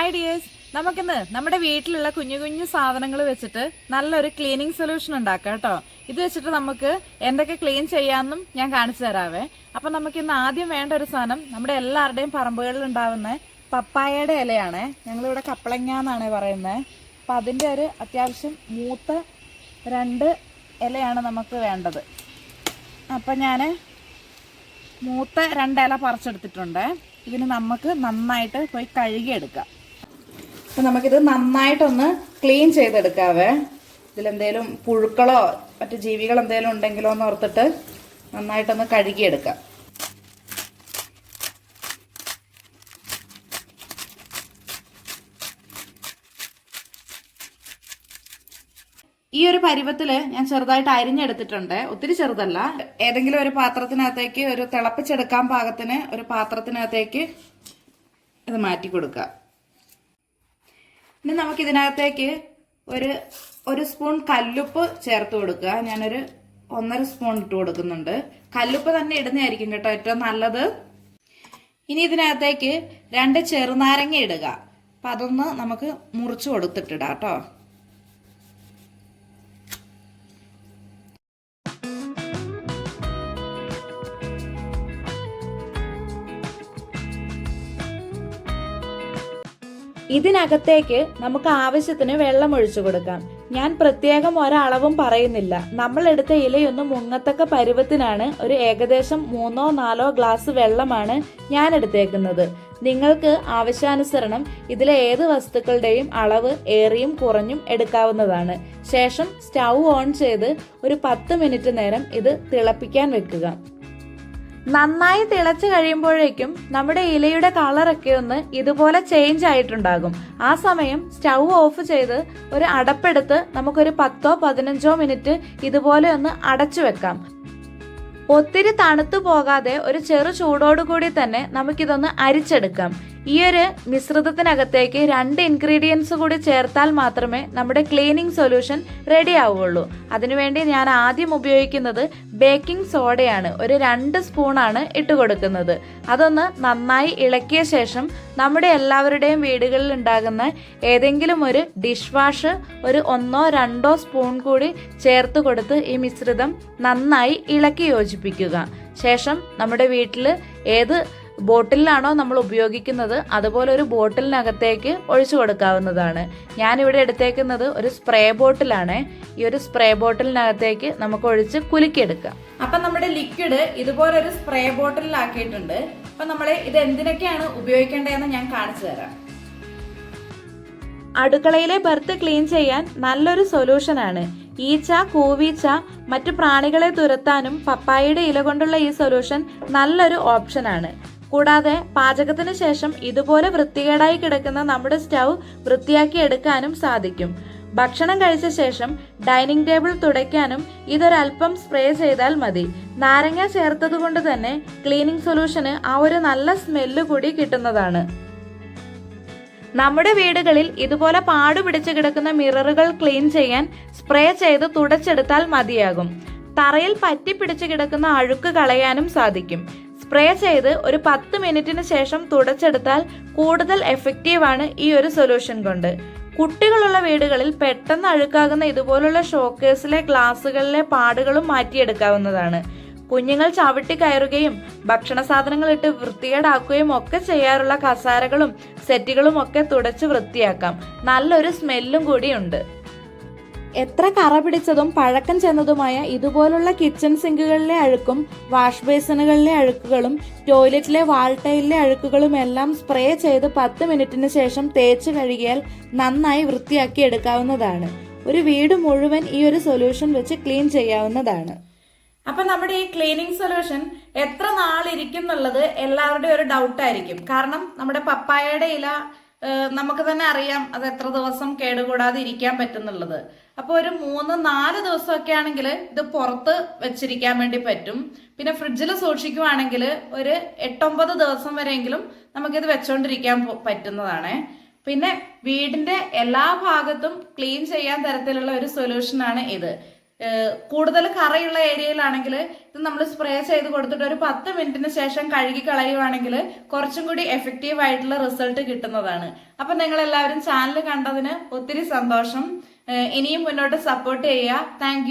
Hi dears നമുക്കിന്ന് നമ്മുടെ വീട്ടിലുള്ള കുഞ്ഞു കുഞ്ഞു സാധനങ്ങൾ വെച്ചിട്ട് നല്ലൊരു ക്ലീനിങ് സൊല്യൂഷൻ ഉണ്ടാക്കാം കേട്ടോ. ഇത് വെച്ചിട്ട് നമുക്ക് എന്തൊക്കെ ക്ലീൻ ചെയ്യാമെന്നും ഞാൻ കാണിച്ചു തരാവേ. അപ്പൊ നമുക്ക് ഇന്ന് ആദ്യം വേണ്ട ഒരു സാധനം നമ്മുടെ എല്ലാവരുടെയും പറമ്പുകളിൽ ഉണ്ടാവുന്ന പപ്പായയുടെ ഇലയാണ്. ഞങ്ങളിവിടെ കപ്പളങ്ങ എന്നാണ് പറയുന്നത് അപ്പൊ അതിന്റെ ഒരു അത്യാവശ്യം മൂത്ത രണ്ട് ഇലയാണ് നമുക്ക് വേണ്ടത്. അപ്പം ഞാൻ മൂത്ത രണ്ടില പറിച്ചെടുത്തിട്ടുണ്ട്. ഇതിന് നമുക്ക് നന്നായിട്ട് പോയി കഴുകിയെടുക്കാം. അപ്പം നമുക്കിത് നന്നായിട്ടൊന്ന് ക്ലീൻ ചെയ്തെടുക്കാവേ. ഇതിലെന്തേലും പുഴുക്കളോ മറ്റ് ജീവികൾ എന്തേലും ഉണ്ടെങ്കിലോ എന്ന് ഓർത്തിട്ട് നന്നായിട്ടൊന്ന് കഴുകിയെടുക്കാം. ഈ ഒരു പരുവത്തിൽ ഞാൻ ചെറുതായിട്ട് അരിഞ്ഞെടുത്തിട്ടുണ്ട്. ഒത്തിരി ചെറുതല്ല. ഏതെങ്കിലും ഒരു പാത്രത്തിനകത്തേക്ക് ഒരു തിളപ്പിച്ചെടുക്കാൻ പാകത്തിന് ഒരു പാത്രത്തിനകത്തേക്ക് ഇത് മാറ്റി കൊടുക്കുക ഇനി നമുക്ക് ഇതിനകത്തേക്ക് ഒരു ഒരു സ്പൂൺ കല്ലുപ്പ് ചേർത്ത് കൊടുക്കുക. ഞാനൊരു ഒന്നര സ്പൂൺ ഇട്ട് കൊടുക്കുന്നുണ്ട്. കല്ലുപ്പ് തന്നെ ഇടുന്നതായിരിക്കും കേട്ടോ ഏറ്റവും നല്ലത്. ഇനി ഇതിനകത്തേക്ക് രണ്ട് ചെറുനാരങ്ങ ഇടുക. അപ്പം അതൊന്ന് നമുക്ക് മുറിച്ച് കൊടുത്തിട്ടിടാം കേട്ടോ. ഇതിനകത്തേക്ക് നമുക്ക് ആവശ്യത്തിന് വെള്ളം ഒഴിച്ചു കൊടുക്കാം. ഞാൻ പ്രത്യേകം ഒരളവും പറയുന്നില്ല. നമ്മൾ എടുത്ത ഇലയൊന്ന് മുങ്ങത്തക്ക പരുവത്തിനാണ്. ഒരു ഏകദേശം മൂന്നോ നാലോ ഗ്ലാസ് വെള്ളമാണ് ഞാൻ എടുത്തേക്കുന്നത്. നിങ്ങൾക്ക് ആവശ്യാനുസരണം ഇതിലെ ഏത് വസ്തുക്കളുടെയും അളവ് ഏറിയും കുറഞ്ഞും എടുക്കാവുന്നതാണ്. ശേഷം സ്റ്റൗ ഓൺ ചെയ്ത് ഒരു പത്ത് മിനിറ്റ് നേരം ഇത് തിളപ്പിക്കാൻ വെക്കുക. നന്നായി തിളച്ചു കഴിയുമ്പോഴേക്കും നമ്മുടെ ഇലയുടെ കളറൊക്കെ ഒന്ന് ഇതുപോലെ ചേഞ്ച് ആയിട്ടുണ്ടാകും. ആ സമയം സ്റ്റൗ ഓഫ് ചെയ്ത് ഒരു അടപ്പെടുത്ത് നമുക്കൊരു പത്തോ പതിനഞ്ചോ മിനിറ്റ് ഇതുപോലെ ഒന്ന് അടച്ചു വെക്കാം. ഒത്തിരി തണുത്തു പോകാതെ ഒരു ചെറു ചൂടോടുകൂടി തന്നെ നമുക്കിതൊന്ന് അരിച്ചെടുക്കാം. ഈ ഒരു മിശ്രിതത്തിനകത്തേക്ക് രണ്ട് ഇൻഗ്രീഡിയൻസ് കൂടി ചേർത്താൽ മാത്രമേ നമ്മുടെ ക്ലീനിങ് സൊല്യൂഷൻ റെഡി ആവുകയുള്ളൂ. അതിനുവേണ്ടി ഞാൻ ആദ്യം ഉപയോഗിക്കുന്നത് ബേക്കിംഗ് സോഡയാണ് ഒരു രണ്ട് സ്പൂണാണ് ഇട്ട് കൊടുക്കുന്നത്. അതൊന്ന് നന്നായി ഇളക്കിയ ശേഷം നമ്മുടെ എല്ലാവരുടെയും വീടുകളിൽ ഉണ്ടാകുന്ന ഏതെങ്കിലും ഒരു ഡിഷ് വാഷ് ഒരു ഒന്നോ രണ്ടോ സ്പൂൺ കൂടി ചേർത്ത് കൊടുത്ത് ഈ മിശ്രിതം നന്നായി ഇളക്കി യോജിപ്പിക്കുക. ശേഷം നമ്മുടെ വീട്ടിൽ ഏത് ബോട്ടിലാണോ നമ്മൾ ഉപയോഗിക്കുന്നത്? അതുപോലെ ഒരു ബോട്ടിലിനകത്തേക്ക് ഒഴിച്ചു കൊടുക്കാവുന്നതാണ്. ഞാനിവിടെ എടുത്തേക്കുന്നത് ഒരു സ്പ്രേ ബോട്ടിലാണ്. ഈ ഒരു സ്പ്രേ ബോട്ടിലിനകത്തേക്ക് നമുക്ക് ഒഴിച്ച് കുലുക്കിയെടുക്കാം. അപ്പൊ നമ്മുടെ ലിക്വിഡ് ഇതുപോലെ ഒരു സ്പ്രേ ബോട്ടിലാക്കിയിട്ടുണ്ട് അപ്പൊ നമ്മൾ ഇത് എന്തിനൊക്കെയാണ് ഉപയോഗിക്കേണ്ടതെന്ന് ഞാൻ കാണിച്ചു തരാം. അടുക്കളയിലെ ബർത്ത് ക്ലീൻ ചെയ്യാൻ നല്ലൊരു സൊല്യൂഷനാണ്. ഈച്ച കൂവീച്ച മറ്റു പ്രാണികളെ തുരത്താനും പപ്പായയുടെ ഇല കൊണ്ടുള്ള ഈ സൊല്യൂഷൻ നല്ലൊരു ഓപ്ഷനാണ്. കൂടാതെ പാചകത്തിന് ശേഷം ഇതുപോലെ വൃത്തികേടായി കിടക്കുന്ന നമ്മുടെ സ്റ്റൗ വൃത്തിയാക്കി എടുക്കാനും സാധിക്കും. ഭക്ഷണം കഴിച്ച ശേഷം ഡൈനിങ് ടേബിൾ തുടയ്ക്കാനും ഇതൊരൽപ്പം സ്പ്രേ ചെയ്താൽ മതി. നാരങ്ങ ചേർത്തത് കൊണ്ട് തന്നെ ക്ലീനിങ് സൊല്യൂഷന് ആ ഒരു നല്ല സ്മെല്ല് കൂടി കിട്ടുന്നതാണ്. നമ്മുടെ വീടുകളിൽ ഇതുപോലെ പാടുപിടിച്ച് കിടക്കുന്ന മിററുകൾ ക്ലീൻ ചെയ്യാൻ സ്പ്രേ ചെയ്ത് തുടച്ചെടുത്താൽ മതിയാകും. തറയിൽ പറ്റിപ്പിടിച്ച് കിടക്കുന്ന അഴുക്ക് കളയാനും സാധിക്കും. സ്പ്രേ ചെയ്ത് ഒരു പത്ത് മിനിറ്റിന് ശേഷം തുടച്ചെടുത്താൽ കൂടുതൽ എഫക്റ്റീവാണ് ഈ ഒരു സൊല്യൂഷൻ കൊണ്ട്. കുട്ടികളുള്ള വീടുകളിൽ പെട്ടെന്ന് അഴുക്കാകുന്ന ഇതുപോലുള്ള ഷോക്കേഴ്സിലെ ഗ്ലാസ്സുകളിലെ പാടുകളും മാറ്റിയെടുക്കാവുന്നതാണ്. കുഞ്ഞുങ്ങൾ ചവിട്ടി കയറുകയും ഭക്ഷണ സാധനങ്ങൾ ഇട്ട് വൃത്തികേടാക്കുകയും ഒക്കെ ചെയ്യാറുള്ള കസാരകളും സെറ്റുകളും ഒക്കെ തുടച്ച് വൃത്തിയാക്കാം. നല്ലൊരു സ്മെല്ലും കൂടിയുണ്ട് എത്ര കറ പിടിച്ചതും പഴക്കം ചെന്നതുമായ ഇതുപോലുള്ള കിച്ചൺ സിങ്കുകളിലെ അഴുക്കും വാഷ് ബേസിനുകളിലെ അഴുക്കുകളും ടോയ്ലറ്റിലെ വാൾ ടൈലിലെ അഴുക്കുകളും എല്ലാം സ്പ്രേ ചെയ്ത് പത്ത് മിനിറ്റിന് ശേഷം തേച്ച് കഴുകിയാൽ നന്നായി വൃത്തിയാക്കി എടുക്കാവുന്നതാണ്. ഒരു വീട് മുഴുവൻ ഈ ഒരു സൊല്യൂഷൻ വെച്ച് ക്ലീൻ ചെയ്യാവുന്നതാണ്. അപ്പൊ നമ്മുടെ ഈ ക്ലീനിങ് സൊല്യൂഷൻ എത്ര നാളിരിക്കും എന്നുള്ളത് എല്ലാവരുടെയും ഒരു ഡൗട്ട് ആയിരിക്കും. കാരണം നമ്മുടെ പപ്പായയുടെ ഇല നമുക്ക് തന്നെ അറിയാം അത് എത്ര ദിവസം കേടുകൂടാതെ ഇരിക്കാൻ പറ്റുന്നുള്ളത്. അപ്പോൾ ഒരു മൂന്ന് നാല് ദിവസമൊക്കെ ആണെങ്കിൽ ഇത് പുറത്ത് വെച്ചിരിക്കാൻ വേണ്ടി പറ്റും. പിന്നെ ഫ്രിഡ്ജിൽ സൂക്ഷിക്കുവാണെങ്കിൽ ഒരു എട്ടൊമ്പത് ദിവസം വരെയെങ്കിലും നമുക്കിത് വെച്ചോണ്ടിരിക്കാൻ പറ്റുന്നതാണ്. പിന്നെ വീടിന്റെ എല്ലാ ഭാഗത്തും ക്ലീൻ ചെയ്യാൻ തരത്തിലുള്ള ഒരു സൊല്യൂഷനാണ് ഇത്. കൂടുതൽ കറയുള്ള ഏരിയയിലാണെങ്കിൽ ഇത് നമ്മൾ സ്പ്രേ ചെയ്ത് കൊടുത്തിട്ട് ഒരു പത്ത് മിനിറ്റിന് ശേഷം കഴുകി കളയുവാണെങ്കിൽ കുറച്ചും കൂടി എഫക്റ്റീവ് ആയിട്ടുള്ള റിസൾട്ട് കിട്ടുന്നതാണ്. അപ്പൊ നിങ്ങൾ എല്ലാവരും ചാനൽ കണ്ടതിന് ഒത്തിരി സന്തോഷം. ഇനിയും മുന്നോട്ട് സപ്പോർട്ട് ചെയ്യുക. താങ്ക്